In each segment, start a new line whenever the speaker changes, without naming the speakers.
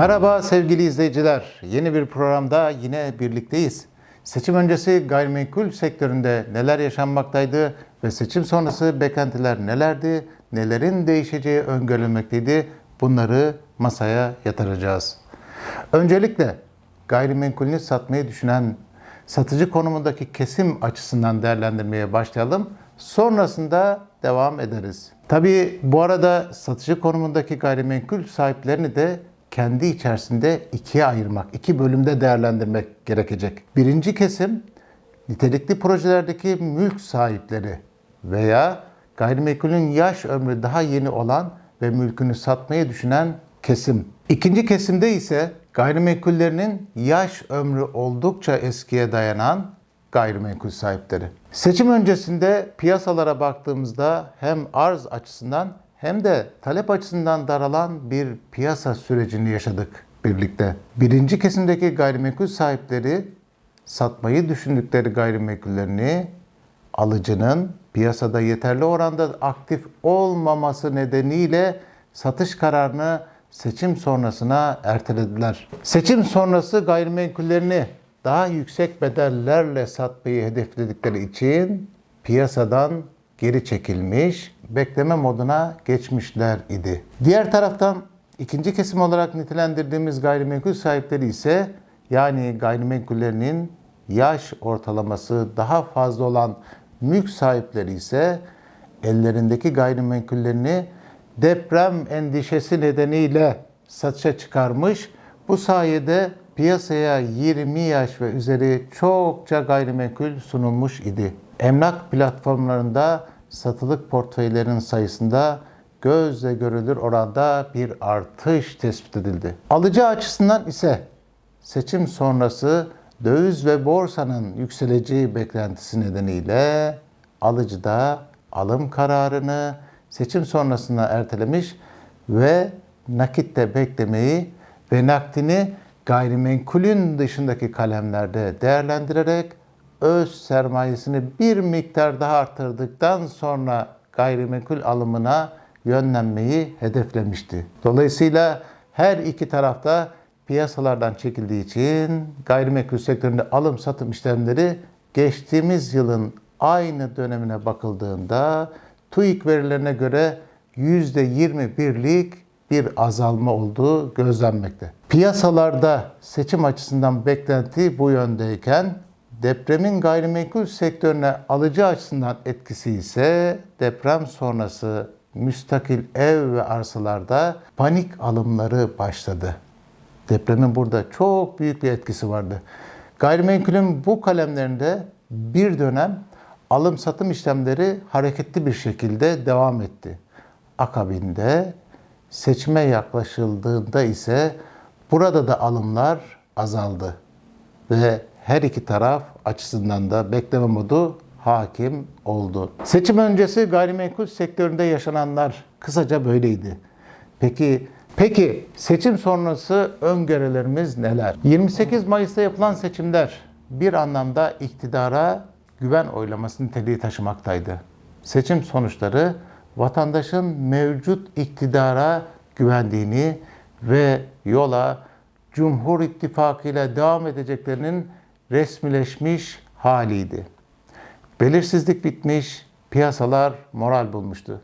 Merhaba sevgili izleyiciler. Yeni bir programda yine birlikteyiz. Seçim öncesi gayrimenkul sektöründe neler yaşanmaktaydı ve seçim sonrası beklentiler nelerdi, nelerin değişeceği öngörülmekteydi bunları masaya yatıracağız. Öncelikle gayrimenkulünü satmayı düşünen satıcı konumundaki kesim açısından değerlendirmeye başlayalım. Sonrasında devam ederiz. Tabii bu arada satıcı konumundaki gayrimenkul sahiplerini de kendi içerisinde ikiye ayırmak, iki bölümde değerlendirmek gerekecek. Birinci kesim nitelikli projelerdeki mülk sahipleri veya gayrimenkulün yaş ömrü daha yeni olan ve mülkünü satmayı düşünen kesim. İkinci kesimde ise gayrimenkullerinin yaş ömrü oldukça eskiye dayanan gayrimenkul sahipleri. Seçim öncesinde piyasalara baktığımızda hem arz açısından hem de talep açısından daralan bir piyasa sürecini yaşadık birlikte. Birinci kesimdeki gayrimenkul sahipleri satmayı düşündükleri gayrimenkullerini alıcının piyasada yeterli oranda aktif olmaması nedeniyle satış kararını seçim sonrasına ertelediler. Seçim sonrası gayrimenkullerini daha yüksek bedellerle satmayı hedefledikleri için piyasadan geri çekilmiş, bekleme moduna geçmişler idi. Diğer taraftan ikinci kesim olarak nitelendirdiğimiz gayrimenkul sahipleri ise yani gayrimenkullerinin yaş ortalaması daha fazla olan mülk sahipleri ise ellerindeki gayrimenkullerini deprem endişesi nedeniyle satışa çıkarmış. Bu sayede piyasaya 20 yaş ve üzeri çokça gayrimenkul sunulmuş idi. Emlak platformlarında satılık portföylerin sayısında gözle görülür oranda bir artış tespit edildi. Alıcı açısından ise seçim sonrası döviz ve borsanın yükseleceği beklentisi nedeniyle alıcı da alım kararını seçim sonrasına ertelemiş ve nakitte beklemeyi ve nakdini gayrimenkulün dışındaki kalemlerde değerlendirerek öz sermayesini bir miktar daha arttırdıktan sonra gayrimenkul alımına yönlenmeyi hedeflemişti. Dolayısıyla her iki tarafta piyasalardan çekildiği için gayrimenkul sektöründe alım satım işlemleri geçtiğimiz yılın aynı dönemine bakıldığında TÜİK verilerine göre %21'lik bir azalma olduğu gözlenmekte. Piyasalarda seçim açısından beklenti bu yöndeyken depremin gayrimenkul sektörüne alıcı açısından etkisi ise deprem sonrası müstakil ev ve arsalarda panik alımları başladı. Depremin burada çok büyük bir etkisi vardı. Gayrimenkulün bu kalemlerinde bir dönem alım satım işlemleri hareketli bir şekilde devam etti. Akabinde seçime yaklaşıldığında ise burada da alımlar azaldı ve her iki taraf açısından da bekleme modu hakim oldu. Seçim öncesi gayrimenkul sektöründe yaşananlar kısaca böyleydi. Peki peki seçim sonrası öngörülerimiz neler? 28 Mayıs'ta yapılan seçimler bir anlamda iktidara güven oylaması niteliği taşımaktaydı. Seçim sonuçları vatandaşın mevcut iktidara güvendiğini ve yola Cumhur İttifakı ile devam edeceklerinin resmileşmiş haliydi. Belirsizlik bitmiş, piyasalar moral bulmuştu.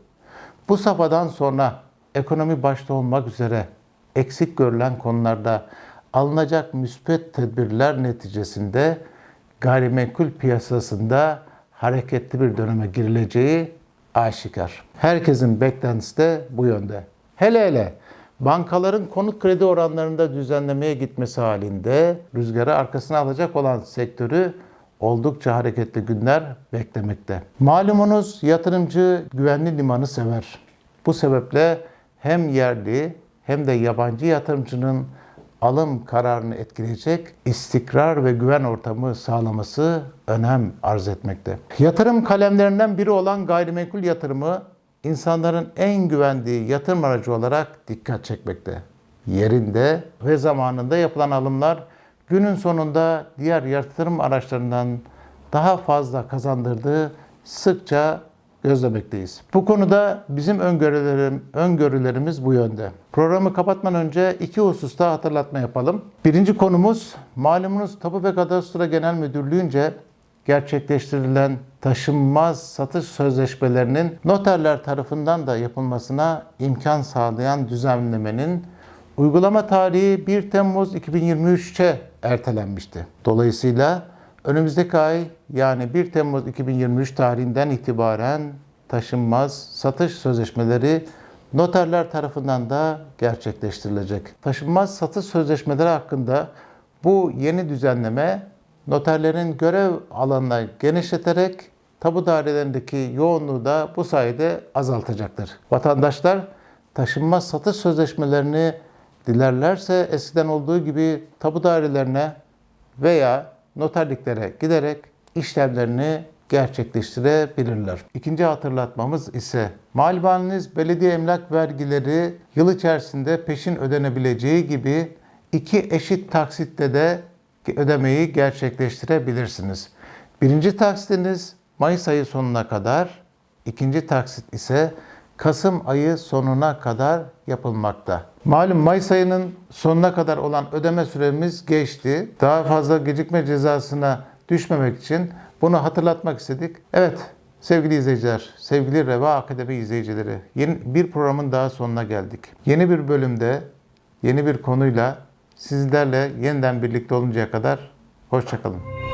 Bu safhadan sonra ekonomi başta olmak üzere eksik görülen konularda alınacak müspet tedbirler neticesinde gayrimenkul piyasasında hareketli bir döneme girileceği aşikar. Herkesin beklentisi de bu yönde. Hele hele bankaların konut kredi oranlarında düzenlemeye gitmesi halinde rüzgarı arkasına alacak olan sektörü oldukça hareketli günler beklemekte. Malumunuz yatırımcı güvenli limanı sever. Bu sebeple hem yerli hem de yabancı yatırımcının alım kararını etkileyecek istikrar ve güven ortamı sağlaması önem arz etmekte. Yatırım kalemlerinden biri olan gayrimenkul yatırımı insanların en güvendiği yatırım aracı olarak dikkat çekmekte. Yerinde ve zamanında yapılan alımlar günün sonunda diğer yatırım araçlarından daha fazla kazandırdığı sıkça gözlemekteyiz. Bu konuda bizim öngörülerim, öngörülerimiz bu yönde. Programı kapatmadan önce iki hususta hatırlatma yapalım. Birinci konumuz malumunuz Tapu ve Kadastro Genel Müdürlüğü'nce gerçekleştirilen taşınmaz satış sözleşmelerinin noterler tarafından da yapılmasına imkan sağlayan düzenlemenin uygulama tarihi 1 Temmuz 2023'e ertelenmişti. Dolayısıyla önümüzdeki ay yani 1 Temmuz 2023 tarihinden itibaren taşınmaz satış sözleşmeleri noterler tarafından da gerçekleştirilecek. Taşınmaz satış sözleşmeleri hakkında bu yeni düzenleme noterlerin görev alanına genişleterek tabu dairelerindeki yoğunluğu da bu sayede azaltacaktır. Vatandaşlar taşınmaz satış sözleşmelerini dilerlerse eskiden olduğu gibi tabu dairelerine veya noterliklere giderek işlemlerini gerçekleştirebilirler. İkinci hatırlatmamız ise malibaneniz belediye emlak vergileri yıl içerisinde peşin ödenebileceği gibi iki eşit taksitte de ödemeyi gerçekleştirebilirsiniz. Birinci taksitiniz Mayıs ayı sonuna kadar, ikinci taksit ise Kasım ayı sonuna kadar yapılmakta. Malum Mayıs ayının sonuna kadar olan ödeme süremiz geçti. Daha fazla gecikme cezasına düşmemek için bunu hatırlatmak istedik. Evet sevgili izleyiciler, sevgili Reva Akademi izleyicileri yeni bir programın daha sonuna geldik. Yeni bir bölümde yeni bir konuyla sizlerle yeniden birlikte oluncaya kadar hoşçakalın.